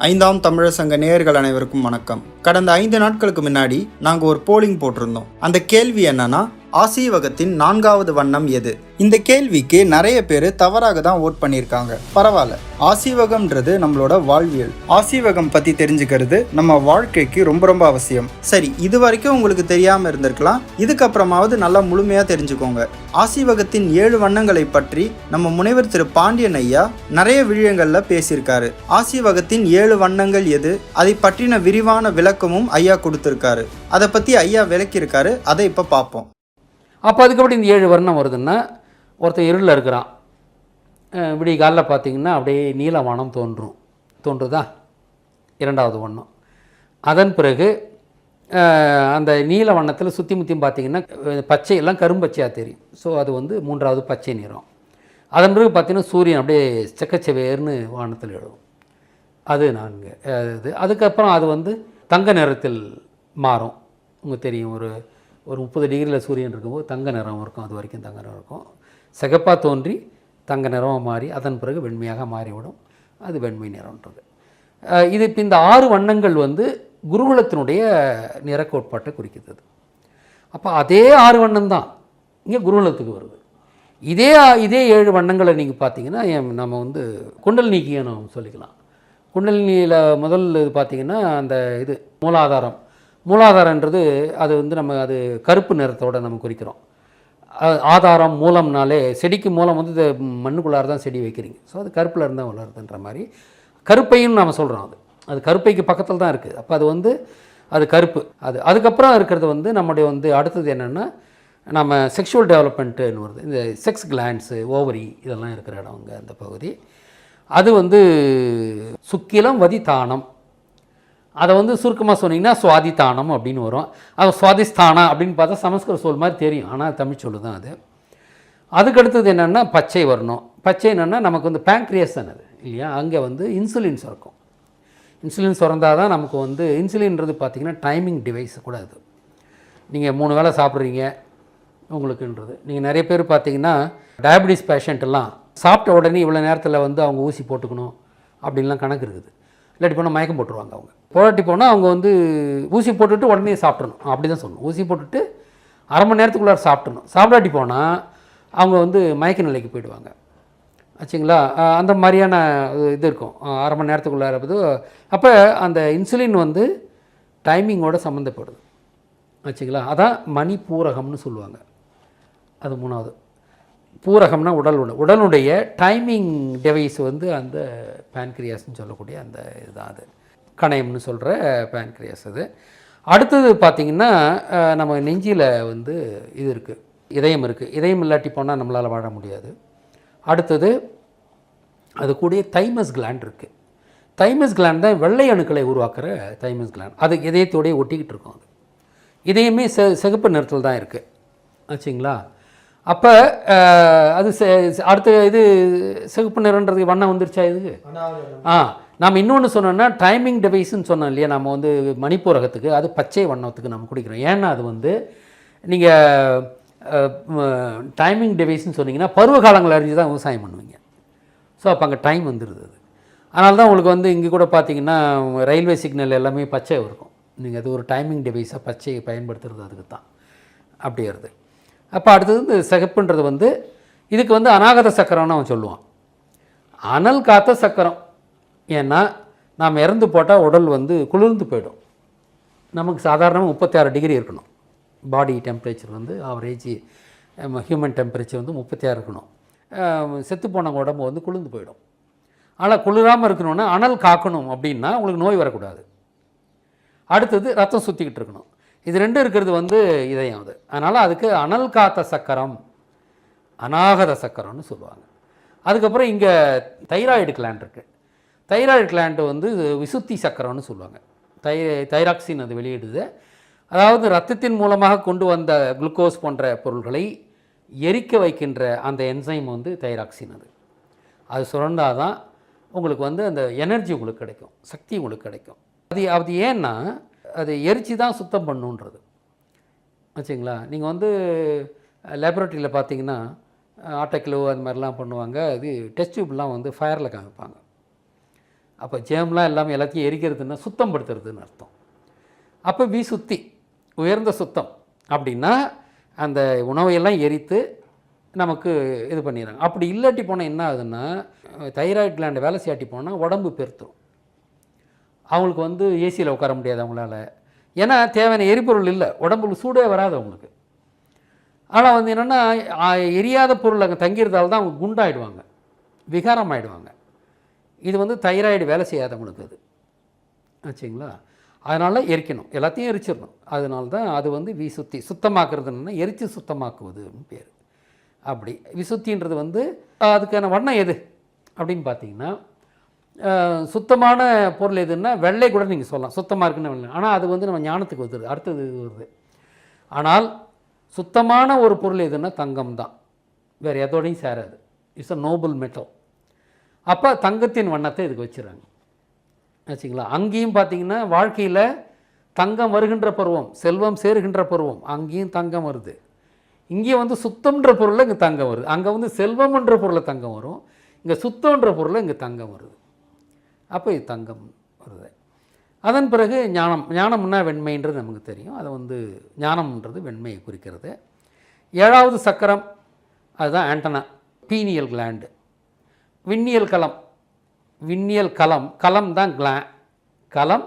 ஐந்தாம் தமிழர் சங்க நேயர்கள் அனைவருக்கும் வணக்கம். கடந்த ஐந்து நாட்களுக்கு முன்னாடி நாங்கள் ஒரு போலிங் போட்டிருந்தோம். அந்த கேள்வி என்னன்னா ஆசீவகத்தின் நான்காவது வண்ணம் எது? இந்த கேள்விக்கு நிறைய பேர் தவறாக தான் ஓட் பண்ணியிருக்காங்க. பரவாயில்ல. ஆசீவகம்ன்றது நம்மளோட வாழ்வியல். ஆசீவகம் பத்தி தெரிஞ்சுக்கிறது நம்ம வாழ்க்கைக்கு ரொம்ப ரொம்ப அவசியம். சரி இது வரைக்கும் உங்களுக்கு தெரியாம இருந்திருக்கலாம். இதுக்கப்புறமாவது நல்லா முழுமையா தெரிஞ்சுக்கோங்க. ஆசீவகத்தின் ஏழு வண்ணங்களை பற்றி நம்ம முனைவர் திரு. பாண்டியன் ஐயா நிறைய விழியங்களில் பேசியிருக்காரு. ஆசீவகத்தின் ஏழு வண்ணங்கள் எது? அதை பற்றின விரிவான விளக்கமும் ஐயா கொடுத்திருக்காரு. அதை பத்தி ஐயா விளக்கியிருக்காரு. அதை இப்ப பார்ப்போம் அப்போ அதுக்கப்புறம் இந்த ஏழு வர்ணம் வருதுன்னா ஒருத்தன் இருளில் இருக்கிறான். விடிய காலில் பார்த்தீங்கன்னா அப்படியே நீலவானம் தோன்றும். தோன்றுதா? இரண்டாவது வண்ணம் அதன் பிறகு அந்த நீல வண்ணத்தில் சுற்றி முற்றியும் பார்த்திங்கன்னா பச்சை எல்லாம் கரும்பச்சையாக தெரியும். ஸோ அது வந்து மூன்றாவது பச்சை நிறம். அதன் பிறகு பார்த்திங்கன்னா சூரியன் அப்படியே செக்கச்செவேர்னு வானத்தில் எழுதும் அது நான்கு இது. அதுக்கப்புறம் அது வந்து தங்க நிறத்தில் மாறும். உங்களுக்கு தெரியும் ஒரு ஒரு முப்பது டிகிரியில் சூரியன் இருக்கும்போது தங்க நிறம் இருக்கும். அது வரைக்கும் தங்க நிறம் இருக்கும். சிகப்பாக தோன்றி தங்க நிறமாக மாறி அதன் பிறகு வெண்மையாக மாறிவிடும். அது வெண்மை நிறம்ன்றது. இது இப்போ இந்த ஆறு வண்ணங்கள் வந்து குருகுலத்தினுடைய நிறக்கோட்பாட்டை குறிக்கிறது அப்போ அதே ஆறு வண்ணம் தான் இங்கே குருகுலத்துக்கு வருது. இதே இதே ஏழு வண்ணங்களை நீங்கள் பார்த்தீங்கன்னா எம் நம்ம வந்து குண்டல் நம்ம சொல்லிக்கலாம். குண்டலினியில் முதல் இது பார்த்தீங்கன்னா அந்த இது மூலாதாரம். மூலாதாரன்றது அது வந்து நம்ம அது கருப்பு நிறத்தோடு நம்ம குறிக்கிறோம். ஆதாரம் மூலம்னாலே செடிக்கு மூலம் வந்து மண்ணுக்குள்ளார தான் செடி வைக்கிறீங்க. ஸோ அது கருப்பில் இருந்தால் வளருதுன்ற மாதிரி கருப்பையும் நாம் சொல்கிறோம் அது. அது கருப்பைக்கு பக்கத்தில் தான் இருக்குது அப்போ அது வந்து அது கருப்பு. அது அதுக்கப்புறம் இருக்கிறது வந்து நம்முடைய வந்து அடுத்தது என்னென்னா நம்ம செக்ஷுவல் டெவலப்மெண்ட்டுன்னு வருது. இந்த செக்ஸ் கிளாண்ட்ஸு ஓவரி இதெல்லாம் இருக்கிற இடம் அங்கே அந்த பகுதி. அது வந்து சுக்கிலம் வதி தானம். அதை வந்து சுருக்கமாக சொன்னீங்கன்னா சுவாதித்தானம் அப்படின்னு வரும். அது சுவாதிஸ்தானா அப்படின்னு பார்த்தா சமஸ்கிருத சொல் மாதிரி தெரியும். ஆனால் தமிழ் சொல்லு தான் அது. அதுக்கு அடுத்தது என்னென்னா பச்சை வரணும். பச்சை என்னென்னா நமக்கு வந்து பேங்க்ரியஸ் தானே அது இல்லையா? அங்கே வந்து இன்சுலின் சுரக்கும். இன்சுலின் சுரந்தால் தான் நமக்கு வந்து இன்சுலின்றது பார்த்திங்கன்னா டைமிங் டிவைஸ் கூட அது. நீங்கள் மூணு வேளை சாப்பிட்றீங்க உங்களுக்குன்றது. நீங்கள் நிறைய பேர் பார்த்தீங்கன்னா டயபிட்டிஸ் பேஷண்ட்டெல்லாம் சாப்பிட்ட உடனே இவ்வளோ நேரத்தில் வந்து அவங்க ஊசி போட்டுக்கணும் அப்படின்லாம் கணக்கு இருக்குது. இல்லாட்டி போனால் மயக்கம் போட்டுருவாங்க அவங்க. போராட்டி போனால் அவங்க வந்து ஊசி போட்டுட்டு உடனே சாப்பிட்றணும் அப்படி தான் சொல்லணும். ஊசி போட்டுட்டு அரை மணி நேரத்துக்குள்ளார சாப்பிட்றணும் சாப்பிடாட்டி போனால் அவங்க வந்து மயக்க நிலைக்கு போயிடுவாங்க. ஆச்சுங்களா? அந்த மாதிரியான இது இருக்கும். அரை மணி நேரத்துக்குள்ளார அப்போ அந்த இன்சுலின் வந்து டைமிங்கோட சம்மந்தப்படுது. ஆச்சுங்களா? அதான் மணி பூரகம்னு சொல்லுவாங்க. அது மூணாவது. பூரகம்னா உடல் உணவு உடலுடைய டைமிங் டிவைஸ் வந்து அந்த பேன்க்ரியாஸ்னு சொல்லக்கூடிய அந்த இதுதான் அது கணையம்னு சொல்கிற பேன்க்ரியாஸ் அது அடுத்தது பார்த்திங்கன்னா நம்ம நெஞ்சில் வந்து இது இருக்குது இதயம் இருக்குது இதயம் இல்லாட்டி போனால் நம்மளால் வாழ முடியாது அடுத்தது அது கூடிய தைமஸ் கிளாண்ட் இருக்குது தைமஸ் கிளாண்ட் தான் வெள்ளை அணுக்களை உருவாக்குற தைமஸ் கிளாண்ட் அது இதயத்தோடயே ஒட்டிக்கிட்டு இருக்கும் அது இதயமே செ சிகப்பு நிறத்தில் தான் இருக்குது ஆச்சுங்களா அப்போ அது அடுத்த இது சிகப்பு நிறன்றது வண்ணம் வந்துருச்சா இதுக்கு ஆ நாம் இன்னொன்று சொன்னோம்னா டைமிங் டிவைஸ்னு சொன்னோம் இல்லையா? நம்ம வந்து மணிப்பூரகத்துக்கு அது பச்சை வண்ணத்துக்கு நம்ம குடிக்கிறோம். ஏன்னா அது வந்து நீங்கள் டைமிங் டிவைஸ்னு சொன்னீங்கன்னா பருவ காலங்கள் அறிஞ்சு தான் விவசாயம் பண்ணுவீங்க. ஸோ அப்போ அங்கே டைம் வந்துடுது அது. அதனால தான் உங்களுக்கு வந்து இங்கே கூட பார்த்தீங்கன்னா ரயில்வே சிக்னல் எல்லாமே பச்சை இருக்கும். நீங்கள் அது ஒரு டைமிங் டிவைஸாக பச்சையை பயன்படுத்துறது அதுக்கு தான் அப்படி வருது. அப்போ அடுத்தது இந்த சிகப்புன்றது வந்து இதுக்கு வந்து அநாகத சக்கரம்னு அவன் சொல்லுவான். அனல் காத்த சக்கரம். ஏன்னா நாம் இறந்து போட்டால் உடல் வந்து குளிர்ந்து போயிடும். நமக்கு சாதாரணமாக முப்பத்தாறு டிகிரி இருக்கணும். பாடி டெம்பரேச்சர் வந்து ஆவரேஜ் ஹியூமன் டெம்பரேச்சர் வந்து முப்பத்தாறு இருக்கணும். செத்து போனவங்க உடம்பு வந்து குளிர்ந்து போயிடும். ஆனால் குளிராமல் இருக்கணும்னா அனல் காக்கணும் அப்படின்னா உங்களுக்கு நோய் வரக்கூடாது. அடுத்தது ரத்தம் சுற்றிக்கிட்டு இருக்கணும். இது ரெண்டும் இருக்கிறது வந்து இதயம் அது. அதனால் அதுக்கு அனல் காத்த சக்கரம் அநாகத சக்கரம்னு சொல்லுவாங்க. அதுக்கப்புறம் இங்கே தைராய்டு கிளாண்ட் இருக்குது தைராய்டு கிளாண்ட் வந்து விசுத்தி சக்கரம்னு சொல்லுவாங்க. தை தைராக்சின் அது வெளியிடுது. அதாவது ரத்தத்தின் மூலமாக கொண்டு வந்த குளுக்கோஸ் போன்ற பொருள்களை எரிக்க வைக்கின்ற அந்த என்சைம் வந்து தைராக்சின் அது. அது சுரண்டால் தான் உங்களுக்கு வந்து அந்த எனர்ஜி உங்களுக்கு கிடைக்கும் சக்தி உங்களுக்கு கிடைக்கும். அது அது ஏன்னா அது எரிச்சு தான் சுத்தம் பண்ணுன்றது. வச்சுங்களா நீங்கள் வந்து லேபரேட்டரியில் பார்த்தீங்கன்னா ஆட்டக்கிலோ அது மாதிரிலாம் பண்ணுவாங்க. இது டெஸ்ட் டியூப்லாம் வந்து ஃபயரில் காமிப்பாங்க. அப்போ ஜேம்லாம் எல்லாமே எல்லாத்தையும் எரிக்கிறதுன்னா சுத்தம் படுத்துறதுன்னு அர்த்தம். அப்போ வி சுத்தி உயர்ந்த சுத்தம் அப்படின்னா அந்த உணவையெல்லாம் எரித்து நமக்கு இது பண்ணிடுறாங்க. அப்படி இல்லாட்டி போனால் என்ன ஆகுதுன்னா தைராய்டு கிளாண்ட் வேலை செய்யாட்டி போனால் உடம்பு பெருத்துரும். அவங்களுக்கு வந்து ஏசியில் உட்கார முடியாது அவங்களால. ஏன்னா தேவையான எரிபொருள் இல்லை. உடம்புக்கு சூடே வராது அவங்களுக்கு. ஆனால் வந்து என்னென்னா எரியாத பொருள் அங்கே தங்கியிருந்தால் தான் அவங்க குண்டாயிடுவாங்க. விகாரம் ஆயிடுவாங்க இது வந்து தைராய்டு வேலை செய்யாதவங்களுக்கு அது. ஆச்சுங்களா? அதனால் எரிக்கணும். எல்லாத்தையும் எரிச்சிடணும். அதனால தான் அது வந்து விசுத்தி சுத்தமாக்குறதுன்னா எரித்து சுத்தமாக்குவதுன்னு பேர். அப்படி. விசுத்தின்றது வந்து அதுக்கான வண்ணம் எது? அப்படின்னு பார்த்தீங்கன்னா சுத்தமான பொருள் எதுன்னா வெள்ளை கூட நீங்கள் சொல்லலாம். சுத்தமாக இருக்குன்னு வெள்ளை. ஆனால் அது வந்து நம்ம ஞானத்துக்கு வருது அடுத்தது இது வருது. ஆனால் சுத்தமான ஒரு பொருள் எதுன்னா தங்கம் தான். வேறு எதோடையும் சேராது. இட்ஸ் அ நோபல் மெட்டல் அப்போ தங்கத்தின் வண்ணத்தை இதுக்கு வச்சுறாங்க வச்சுங்களா? அங்கேயும் பார்த்தீங்கன்னா வாழ்க்கையில் தங்கம் வருகின்ற பருவம் செல்வம் சேருகின்ற பருவம் அங்கேயும் தங்கம் வருது. இங்கே வந்து சுத்தம்ன்ற பொருளில் இங்கே தங்கம் வருது. அங்கே வந்து செல்வம்ன்ற பொருளில் தங்கம் வரும். இங்கே சுத்தம்ன்ற பொருளில் இங்கே தங்கம் வருது. அப்போ இது தங்கம் வருது. அதன் பிறகு ஞானம் ஞானம்னா வெண்மைன்றது நமக்கு தெரியும். அது வந்து ஞானம்ன்றது வெண்மையை குறிக்கிறது. ஏழாவது சக்கரம் அதுதான் ஆண்டனா பீனியல் கிளாண்டு விண்ணியல் களம் விண்ணியல் களம் களம் தான் கிளா களம்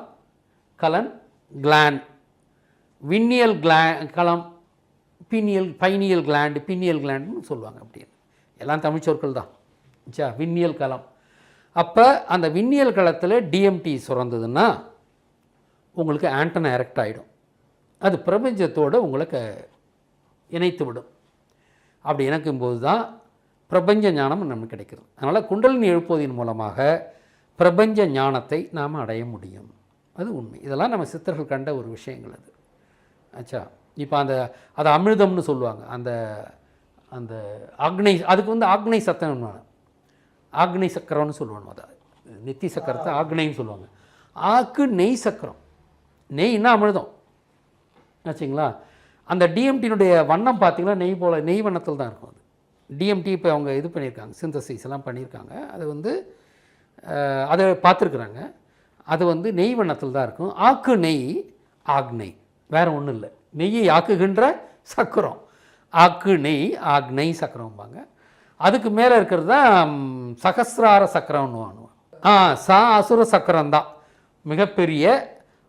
கலன் கிளான் விண்ணியல் கிளா களம் பீனியல் பைனியல் கிளாண்டு பீனியல் கிளாண்டுன்னு சொல்லுவாங்க அப்படின்னு எல்லாம் தமிழ் சொற்கள் தான். சா விண்ணியல் களம் அப்போ அந்த விண்ணியல் களத்தில் டிஎம்டி சுரந்ததுன்னா உங்களுக்கு ஆண்டனா எரெக்ட் ஆகிடும் அது பிரபஞ்சத்தோடு உங்களுக்கு இணைத்து விடும். அப்படி இணைக்கும்போது தான் பிரபஞ்ச ஞானம் நமக்கு கிடைக்கிறது அதனால் குண்டலினி எழுப்புவதன் மூலமாக பிரபஞ்ச ஞானத்தை நாம் அடைய முடியும். அது உண்மை. இதெல்லாம் நம்ம சித்தர்கள் கண்ட ஒரு விஷயங்கள் அது. ஆச்சா இப்போ அந்த அது அமிர்தம்னு சொல்லுவாங்க. அந்த அந்த ஆக்னை அதுக்கு வந்து ஆக்னை சத்தம் ஆக்னை சக்கரம்னு சொல்லுவாங்க அதை. நெத்தி சக்கரத்தை ஆக்னைன்னு சொல்லுவாங்க. ஆக்கு நெய் சக்கரம். நெய்னா அமிர்தம். ஆச்சுங்களா? அந்த டிஎம்டியினுடைய வண்ணம் பார்த்தீங்கன்னா நெய் போல நெய் வண்ணத்தில் தான் இருக்கும் அது. டிஎம்டி இப்போ அவங்க இது பண்ணியிருக்காங்க சிந்தசைஸ் எல்லாம் பண்ணியிருக்காங்க. அது வந்து அதை பார்த்துருக்குறாங்க. அது வந்து நெய் வண்ணத்தில் தான் இருக்கும். ஆக்கு நெய் ஆக்னை. வேறு ஒன்றும் இல்லை. நெய்யை ஆக்குகின்ற சக்கரம். ஆக்கு நெய் ஆக்னை சக்கரம்பாங்க. அதுக்கு மேலே இருக்கிறது தான் சகசிரார சக்கரம்னு ஆ சா அசுர சக்கரம் தான். மிகப்பெரிய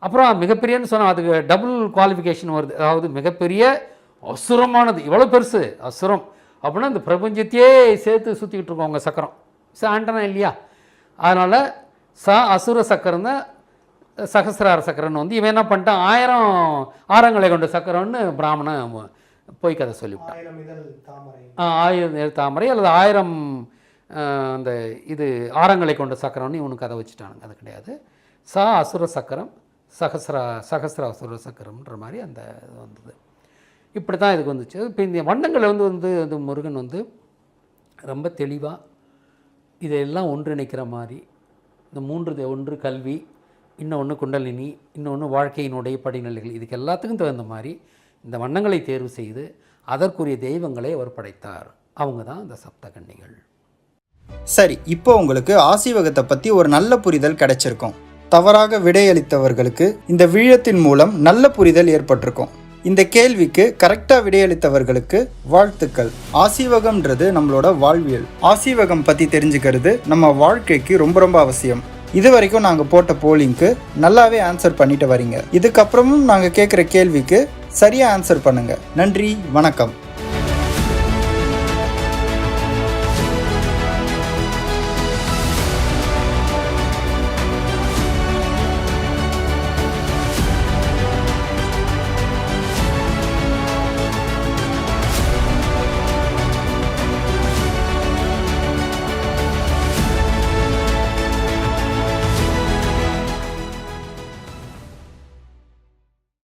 அப்புறம் மிகப்பெரியன்னு சொன்னால் அதுக்கு டபுள் குவாலிஃபிகேஷன் வருது. அதாவது மிகப்பெரிய அசுரமானது. இவ்வளோ பெருசு அசுரம். அப்படின்னா இந்த பிரபஞ்சத்தையே சேர்த்து சுற்றிக்கிட்டு இருக்கோம் உங்கள் சக்கரம். ச ஆண்டனா இல்லையா? அதனால் ச அசுர சக்கரம் தான் சகசிரார சக்கரம்னு வந்து இவன் என்ன பண்ணிட்டான்? ஆயிரம் ஆரங்களை கொண்ட சக்கரம்னு பிராமணன் போய் கதை சொல்லிவிட்டான். ஆயிரம் நேர் தாமரை. அல்லது ஆயிரம் அந்த இது ஆரங்களை கொண்ட சக்கரம்னு இவனுக்கு அதை வச்சுட்டானுங்க. அது கிடையாது. சா அசுர சக்கரம் சகசிரா சகசிர அசுர சக்கரம்ன்ற மாதிரி அந்த இது வந்தது. இப்படி தான் இதுக்கு வந்துச்சு. இப்போ இந்த வண்ணங்கள் வந்து வந்து வந்து முருகன் வந்து ரொம்ப தெளிவாக இதையெல்லாம் ஒன்றிணைக்கிற மாதிரி இந்த மூன்று ஒன்று கல்வி இன்னொன்று குண்டலினி இன்னொன்று வாழ்க்கையினுடைய படிநிலைகள் இதுக்கு எல்லாத்துக்கும் தகுந்த மாதிரி இந்த வண்ணங்களை தேர்வு செய்து அதற்குரிய தெய்வங்களை அவர் படைத்தார். அவங்க தான் அந்த சப்தகன்னிகள். சரி இப்போ உங்களுக்கு ஆசீவகத்தை பற்றி ஒரு நல்ல புரிதல் கிடைச்சிருக்கும். தவறாக விடையளித்தவர்களுக்கு இந்த விழத்தின் மூலம் நல்ல புரிதல் ஏற்பட்டிருக்கும். இந்த கேள்விக்கு கரெக்டாக விடையளித்தவர்களுக்கு வாழ்த்துக்கள். ஆசீவகம்ன்றது நம்மளோட வாழ்வியல். ஆசீவகம் பற்றி தெரிஞ்சுக்கிறது நம்ம வாழ்க்கைக்கு ரொம்ப ரொம்ப அவசியம். இது வரைக்கும் நாங்கள் போட்ட போலிங்க்கு நல்லாவே ஆன்சர் பண்ணிட்டு வரீங்க. இதுக்கப்புறமும் நாங்கள் கேட்குற கேள்விக்கு சரியாக ஆன்சர் பண்ணுங்கள் நன்றி வணக்கம்.